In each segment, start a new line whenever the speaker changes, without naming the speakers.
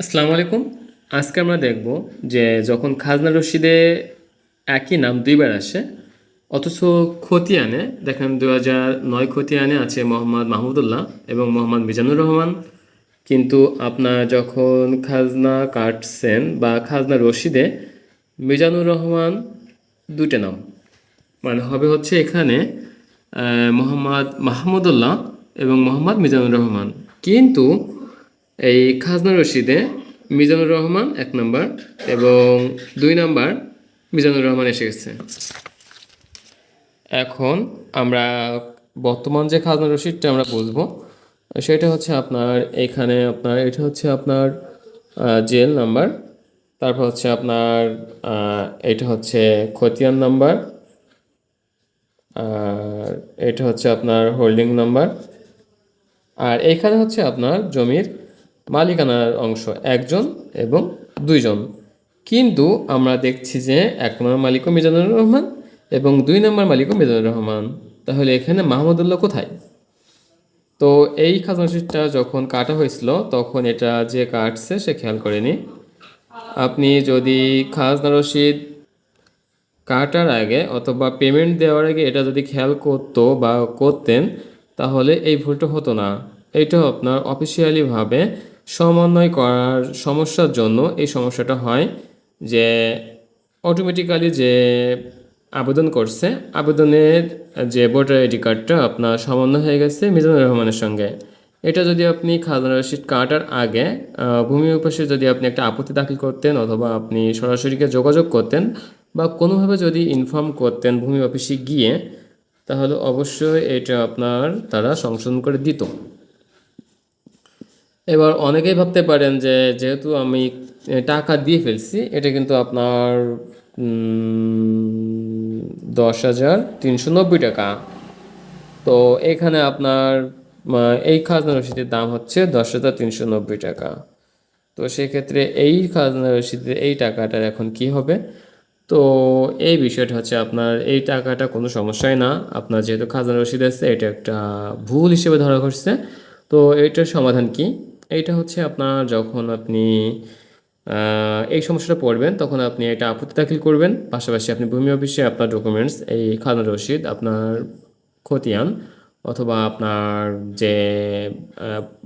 আসসালামু আলাইকুম। আজকে আমরা দেখব যে যখন খাজনা রশিদে একই নাম দুইবার আসে, অথচ খতিয়ানে দেখেন দু হাজার নয় খতিয়ানে আছে মোহাম্মদ মাহমুদুল্লাহ এবং মোহাম্মদ মিজানুর রহমান। কিন্তু আপনার যখন খাজনা কাটছেন বা খাজনা রশিদে, মিজানুর রহমান দুটো নাম। মানে হবে হচ্ছে এখানে মোহাম্মদ মাহমুদুল্লাহ এবং মোহাম্মদ মিজানুর রহমান। কিন্তু এই খাজনা রশিদে মিজানুর রহমান এক নম্বর এবং দুই নাম্বার মিজানুর রহমান এসে গেছে। এখন আমরা বর্তমান যে খাজনা রসিদটা আমরা বুঝব সেটা হচ্ছে আপনার এখানে আপনার, এটা হচ্ছে আপনার জেল নাম্বার, তারপর হচ্ছে আপনার এটা হচ্ছে খতিয়ান নাম্বার, আর এটা হচ্ছে আপনার হোল্ডিং নাম্বার, আর এখানে হচ্ছে আপনার জমির মালিকানার অংশ একজন এবং দুইজন। কিন্তু আমরা দেখছি যে এক নম্বর মালিকও মিজানুর রহমান এবং দুই নম্বর মালিকও মিজানুর রহমান। তাহলে এখানে মাহমুদুল্লাহ কোথায়? তো এই খাজনা রসিদটা যখন কাটা হয়েছিল, তখন এটা যে কাটছে সে খেয়াল করেনি। আপনি যদি খাজনা রসিদ কাটার আগে অথবা পেমেন্ট দেওয়ার আগে এটা যদি খেয়াল করতো বা করতেন, তাহলে এই ভুলটা হতো না। এটা আপনার অফিসিয়ালিভাবে সমন্বয় করার সমস্যার জন্য এই সমস্যাটা হয় যে অটোমেটিক্যালি যে আবেদন করছে, আবেদনের যে ভোটার আইডি কার্ডটা আপনার সমন্বয় হয়ে গেছে মিজানুর রহমানের সঙ্গে। এটা যদি আপনি খাজনা রসিদ কাটার আগে ভূমি অফিসে যদি আপনি একটা আপত্তি দাখিল করতেন অথবা আপনি সরাসরিকে যোগাযোগ করতেন বা কোনোভাবে যদি ইনফর্ম করতেন ভূমি অফিসে গিয়ে, তাহলে অবশ্যই এটা আপনার তারা সংশোধন করে দিত। এবার অনেকেই ভাবতে পারেন যে যেহেতু আমি টাকা দিয়ে ফেলছি, এটা কিন্তু আপনার দশ হাজার তিনশো নব্বই টাকা। তো এখানে আপনার এই খাজনা রসিদের দাম হচ্ছে দশ হাজার তিনশো নব্বই টাকা। তো সেক্ষেত্রে এই খাজনা রসিদের এই টাকাটার এখন কি হবে? তো এই বিষয়টা হচ্ছে আপনার, এই টাকাটা কোনো সমস্যাই না। আপনার যেহেতু খাজনা রসিদ আছে, এটা একটা ভুল হিসেবে ধরা হচ্ছে তো এটার সমাধান কি? এইটা হচ্ছে আপনার যখন আপনি এই সমস্যাটা পড়বেন, তখন আপনি এটা আপত্তি দাখিল করবেন। পাশাপাশি আপনি ভূমি অফিসে আপনার ডকুমেন্টস এই খাজনা রসিদ, আপনার খতিয়ান অথবা আপনার যে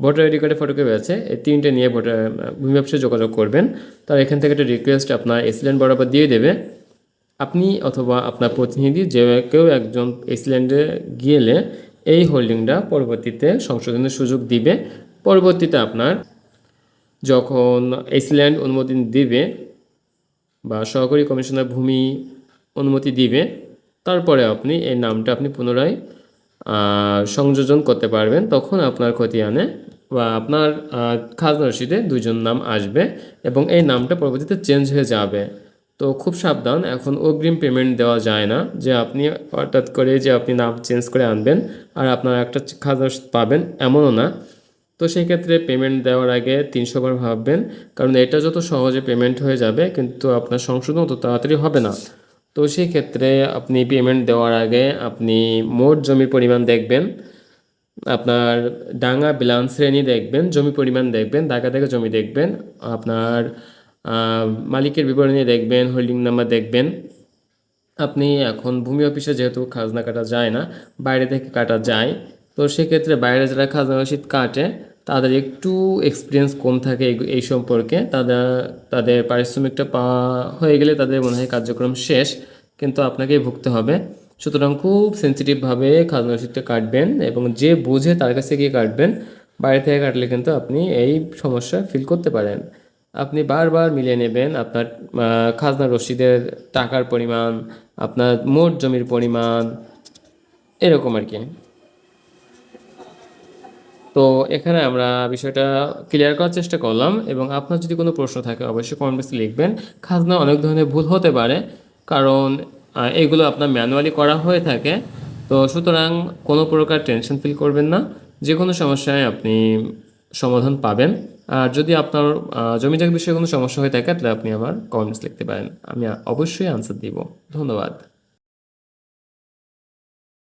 ভোটার আইডি কার্ডের ফটোকপি আছে, এই তিনটে নিয়ে ভোটার, ভূমি অফিসে যোগাযোগ করবেন। তার এখান থেকে একটা রিকোয়েস্ট আপনার এসিল্যান্ড বরাবর দিয়ে দেবে। আপনি অথবা আপনার প্রতিনিধি যে কেউ একজন এসিল্যান্ডে গেলে এই হোল্ডিংটা পরবর্তীতে সংশোধনের সুযোগ দিবে। পরবর্তীতে আপনার যখন এসিল্যান্ড অনুমোদন দিবে বা সহকারী কমিশনার ভূমি অনুমতি দিবে, তারপরে আপনি এই নামটা আপনি পুনরায় সংযোজন করতে পারবেন। তখন আপনার খতিয়ানে বা আপনার খাজনা রসিদে দুইজন নাম আসবে এবং এই নামটা পরবর্তীতে চেঞ্জ হয়ে যাবে। তো খুব সাবধান, এখন অগ্রিম পেমেন্ট দেওয়া যায় না যে আপনি হঠাৎ করে যে আপনি নাম চেঞ্জ করে আনবেন আর আপনার একটা খাজনা রসিদ পাবেন এমনও না। তো সেই ক্ষেত্রে পেমেন্ট দেওয়ার আগে তিনশো বার ভাববেন, কারণ এটা যত সহজে পেমেন্ট হয়ে যাবে, কিন্তু আপনার সংশোধন তত তাড়াতাড়ি হবে না। তো সেই ক্ষেত্রে আপনি পেমেন্ট দেওয়ার আগে আপনি মোট জমির পরিমাণ দেখবেন, আপনার ডাঙ্গা বিলান শ্রেণি দেখবেন, জমি পরিমাণ দেখবেন দাগা দাগা জমি দেখবেন, আপনার মালিকের বিবরণী দেখবেন হোল্ডিং নাম্বার দেখবেন। আপনি এখন ভূমি অফিসে যেহেতু খাজনা কাটা যায় না, বাইরে থেকে কাটা যায় তো সেক্ষেত্রে বাইরে যারা খাজনা রসিদ কাটে, তাদের একটু এক্সপিরিয়েন্স কম থাকে এই- সম্পর্কে। তাদের তাদের পারিশ্রমিকটা পাওয়া হয়ে গেলে তাদের মনে হয় কার্যক্রম শেষ, কিন্তু আপনাকেই ভুগতে হবে। সুতরাং খুব সেন্সিটিভভাবে খাজনা রসিদটা কাটবেন এবং যে বুঝে তার কাছে গিয়ে কাটবেন বাইরে থেকে কাটলে কিন্তু আপনি এই সমস্যা ফিল করতে পারেন। আপনি বারবার মিলিয়ে নেবেন আপনার খাজনা রসিদের টাকার পরিমাণ, আপনার মোট জমির পরিমাণ, এরকম আর কি। তো এখানে আমরা বিষয়টা ক্লিয়ার করার চেষ্টা করলাম এবং আপনার যদি কোনো প্রশ্ন থাকে অবশ্যই কমেন্ট বক্সে লিখবেন। খাজনা অনেক ধরনের ভুল হতে পারে, কারণ এগুলো আপনার ম্যানুয়ালি করা হয়ে থাকে। তো সুতরাং কোনো প্রকার টেনশন ফিল করবেন না যে কোনো সমস্যায় আপনি সমাধান পাবেন। আর যদি আপনার জমি বিষয়ে কোনো সমস্যা হয়ে থাকে, তাহলে আপনি আমার কমেন্টস লিখতে পারেন। আমি অবশ্যই আনসার দিব। ধন্যবাদ।